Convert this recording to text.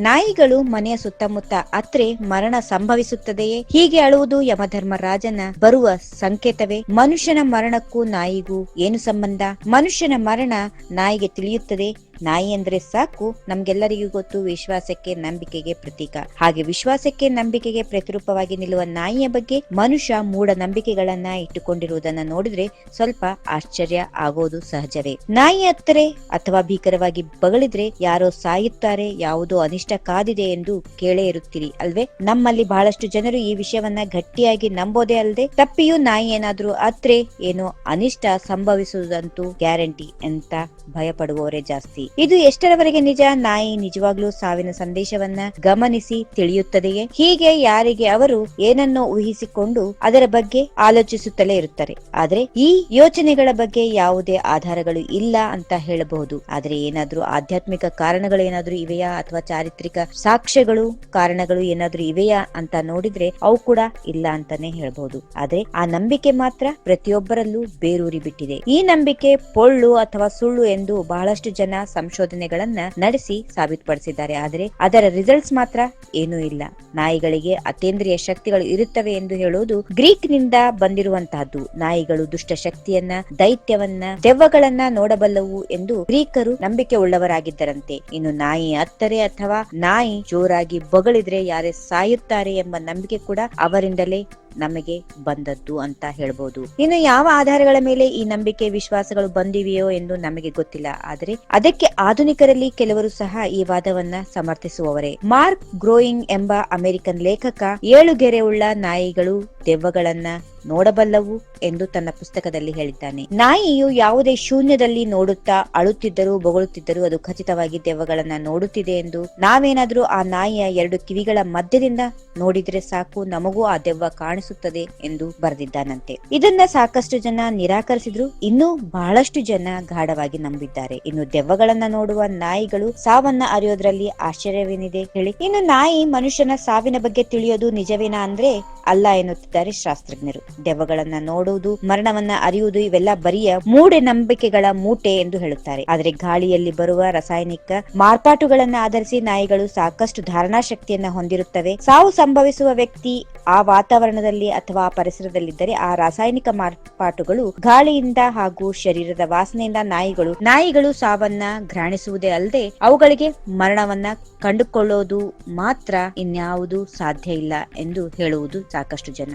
ನಾಯಿಗಳು ಮನೆಯ ಸುತ್ತಮುತ್ತ ಅತ್ರೆ ಮರಣ ಸಂಭವಿಸುತ್ತದೆಯೇ? ಹೀಗೆ ಅಳುವುದು ಯಮಧರ್ಮರಾಜನ ಬರುವ ಸಂಕೇತವೇ? ಮನುಷ್ಯನ ಮರಣಕ್ಕೂ ನಾಯಿಗೂ ಏನು ಸಂಬಂಧ? ಮನುಷ್ಯನ ಮರಣ ನಾಯಿಗೆ ತಿಳಿಯುತ್ತದೆ. ನಾಯಿ ಅಂದ್ರೆ ಸಾಕು. ನಮ್ಗೆಲ್ಲರಿಗೂ ಗೊತ್ತು ವಿಶ್ವಾಸಕ್ಕೆ ನಂಬಿಕೆಗೆ ಪ್ರತೀಕ. ಹಾಗೆ ವಿಶ್ವಾಸಕ್ಕೆ ನಂಬಿಕೆಗೆ ಪ್ರತಿರೂಪವಾಗಿ ನಿಲ್ಲುವ ನಾಯಿಯ ಬಗ್ಗೆ ಮನುಷ್ಯ ಮೂಢ ನಂಬಿಕೆಗಳನ್ನ ಇಟ್ಟುಕೊಂಡಿರುವುದನ್ನ ನೋಡಿದ್ರೆ ಸ್ವಲ್ಪ ಆಶ್ಚರ್ಯ ಆಗೋದು ಸಹಜವೇ. ನಾಯಿ ಹತ್ತರೆ ಅಥವಾ ಭೀಕರವಾಗಿ ಬಗಳಿದ್ರೆ ಯಾರೋ ಸಾಯುತ್ತಾರೆ, ಯಾವುದೋ ಅನಿಷ್ಟ ಕಾದಿದೆ ಎಂದು ಕೇಳೇ ಇರುತ್ತೀರಿ ಅಲ್ವೇ? ನಮ್ಮಲ್ಲಿ ಬಹಳಷ್ಟು ಜನರು ಈ ವಿಷಯವನ್ನ ಗಟ್ಟಿಯಾಗಿ ನಂಬೋದೇ ಅಲ್ಲದೆ ತಪ್ಪಿಯೂ ನಾಯಿ ಏನಾದ್ರೂ ಅತ್ರೆ ಏನೋ ಅನಿಷ್ಟ ಸಂಭವಿಸುವುದಂತೂ ಗ್ಯಾರಂಟಿ ಅಂತ ಭಯಪಡುವವರೇ ಜಾಸ್ತಿ. ಇದು ಎಷ್ಟರವರೆಗೆ ನಿಜ? ನಾಯಿ ನಿಜವಾಗ್ಲೂ ಸಾವಿನ ಸಂದೇಶವನ್ನ ಗಮನಿಸಿ ತಿಳಿಯುತ್ತದೆಯೇ? ಹೀಗೆ ಯಾರಿಗೆ ಅವರು ಏನನ್ನೋ ಊಹಿಸಿಕೊಂಡು ಅದರ ಬಗ್ಗೆ ಆಲೋಚಿಸುತ್ತಲೇ ಇರುತ್ತಾರೆ. ಆದ್ರೆ ಈ ಯೋಚನೆಗಳ ಬಗ್ಗೆ ಯಾವುದೇ ಆಧಾರಗಳು ಇಲ್ಲ ಅಂತ ಹೇಳಬಹುದು. ಆದ್ರೆ ಏನಾದ್ರೂ ಆಧ್ಯಾತ್ಮಿಕ ಕಾರಣಗಳು ಏನಾದ್ರೂ ಇವೆಯಾ? ಅಥವಾ ಚಾರಿತ್ರಿಕ ಸಾಕ್ಷ್ಯಗಳು, ಕಾರಣಗಳು ಏನಾದ್ರೂ ಇವೆಯಾ ಅಂತ ನೋಡಿದ್ರೆ ಅವು ಕೂಡ ಇಲ್ಲ ಅಂತಾನೆ ಹೇಳಬಹುದು. ಆದ್ರೆ ಆ ನಂಬಿಕೆ ಮಾತ್ರ ಪ್ರತಿಯೊಬ್ಬರಲ್ಲೂ ಬೇರೂರಿ ಬಿಟ್ಟಿದೆ ಈ ನಂಬಿಕೆ ಪೊಳ್ಳು ಅಥವಾ ಸುಳ್ಳು ಎಂದು ಬಹಳಷ್ಟು ಜನ ಸಂಶೋಧನೆಗಳನ್ನ ನಡೆಸಿ ಸಾಬೀತುಪಡಿಸಿದ್ದಾರೆ. ಆದರೆ ಅದರ ರಿಸಲ್ಟ್ಸ್ ಮಾತ್ರ ಏನೂ ಇಲ್ಲ. ನಾಯಿಗಳಿಗೆ ಅತೇಂದ್ರಿಯ ಶಕ್ತಿಗಳು ಇರುತ್ತವೆ ಎಂದು ಹೇಳುವುದು ಗ್ರೀಕ್ನಿಂದ ಬಂದಿರುವಂತಹದ್ದು. ನಾಯಿಗಳು ದುಷ್ಟ ಶಕ್ತಿಯನ್ನ, ದೈತ್ಯವನ್ನ, ದೆವ್ವಗಳನ್ನ ನೋಡಬಲ್ಲವು ಎಂದು ಗ್ರೀಕರು ನಂಬಿಕೆ ಉಳ್ಳವರಾಗಿದ್ದರಂತೆ ಇನ್ನು ನಾಯಿ ಅತ್ತರೆ ಅಥವಾ ನಾಯಿ ಜೋರಾಗಿ ಬೊಗಳಿದ್ರೆ ಯಾರೇ ಸಾಯುತ್ತಾರೆ ಎಂಬ ನಂಬಿಕೆ ಕೂಡ ಅವರಿಂದಲೇ ನಮಗೆ ಬಂದದ್ದು ಅಂತ ಹೇಳ್ಬೋದು. ಇನ್ನು ಯಾವ ಆಧಾರಗಳ ಮೇಲೆ ಈ ನಂಬಿಕೆ ವಿಶ್ವಾಸಗಳು ಬಂದಿವೆಯೋ ಎಂದು ನಮಗೆ ಗೊತ್ತಿಲ್ಲ. ಆದರೆ ಅದಕ್ಕೆ ಆಧುನಿಕರಲ್ಲಿ ಕೆಲವರು ಸಹ ಈ ವಾದವನ್ನ ಸಮರ್ಥಿಸುವವರೇ. ಮಾರ್ಕ್ ಗ್ರೋಯಿಂಗ್ ಎಂಬ ಅಮೆರಿಕನ್ ಲೇಖಕ ಏಳು ಗೆರೆ ಉಳ್ಳ ನಾಯಿಗಳು ದೆವ್ವಗಳನ್ನ ನೋಡಬಲ್ಲವು ಎಂದು ತನ್ನ ಪುಸ್ತಕದಲ್ಲಿ ಹೇಳಿದ್ದಾನೆ. ನಾಯಿಯು ಯಾವುದೇ ಶೂನ್ಯದಲ್ಲಿ ನೋಡುತ್ತಾ ಅಳುತ್ತಿದ್ದರೂ ಬೊಗಳುತ್ತಿದ್ದರೂ ಅದು ಖಚಿತವಾಗಿ ದೆವ್ವಗಳನ್ನ ನೋಡುತ್ತಿದೆ ಎಂದು ನಾವೇನಾದ್ರೂ ಆ ನಾಯಿಯ ಎರಡು ಕಿವಿಗಳ ಮಧ್ಯದಿಂದ ನೋಡಿದ್ರೆ ಸಾಕು, ನಮಗೂ ಆ ದೆವ್ವ ಕಾಣಿಸುತ್ತದೆ ಎಂದು ಬರೆದಿದ್ದಾನಂತೆ. ಇದನ್ನ ಸಾಕಷ್ಟು ಜನ ನಿರಾಕರಿಸಿದ್ರು. ಇನ್ನೂ ಬಹಳಷ್ಟು ಜನ ಗಾಢವಾಗಿ ನಂಬಿದ್ದಾರೆ. ಇನ್ನು ದೆವ್ವಗಳನ್ನ ನೋಡುವ ನಾಯಿಗಳು ಸಾವನ್ನ ಅರಿಯೋದ್ರಲ್ಲಿ ಆಶ್ಚರ್ಯವೇನಿದೆ ಹೇಳಿ. ಇನ್ನು ನಾಯಿ ಮನುಷ್ಯನ ಸಾವಿನ ಬಗ್ಗೆ ತಿಳಿಯೋದು ನಿಜವೇನಾ ಅಂದ್ರೆ ಅಲ್ಲ ಎನ್ನುತ್ತಿದ್ದಾರೆ ಶಾಸ್ತ್ರಜ್ಞರು. ದೆವ್ವಗಳನ್ನ ನೋಡುವುದು, ಮರಣವನ್ನ ಅರಿಯುವುದು, ಇವೆಲ್ಲ ಬರಿಯ ಮೂಢ ನಂಬಿಕೆಗಳ ಮೂಟೆ ಎಂದು ಹೇಳುತ್ತಾರೆ. ಆದರೆ ಗಾಳಿಯಲ್ಲಿ ಬರುವ ರಾಸಾಯನಿಕ ಮಾರ್ಪಾಟುಗಳನ್ನ ಆಧರಿಸಿ ನಾಯಿಗಳು ಸಾಕಷ್ಟು ಧಾರಣಾ ಶಕ್ತಿಯನ್ನ ಹೊಂದಿರುತ್ತವೆ. ಸಾವು ಸಂಭವಿಸುವ ವ್ಯಕ್ತಿ ಆ ವಾತಾವರಣದಲ್ಲಿ ಅಥವಾ ಆ ಪರಿಸರದಲ್ಲಿದ್ದರೆ ಆ ರಾಸಾಯನಿಕ ಮಾರ್ಪಾಟುಗಳು ಗಾಳಿಯಿಂದ ಹಾಗೂ ಶರೀರದ ವಾಸನೆಯಿಂದ ನಾಯಿಗಳು ನಾಯಿಗಳು ಸಾವನ್ನ ಘ್ರಾಣಿಸುವುದೇ ಅಲ್ಲದೆ ಅವುಗಳಿಗೆ ಮರಣವನ್ನ ಕಂಡುಕೊಳ್ಳೋದು ಮಾತ್ರ ಇನ್ಯಾವುದು ಸಾಧ್ಯ ಇಲ್ಲ ಎಂದು ಹೇಳುವುದು ಸಾಕಷ್ಟು ಜನ.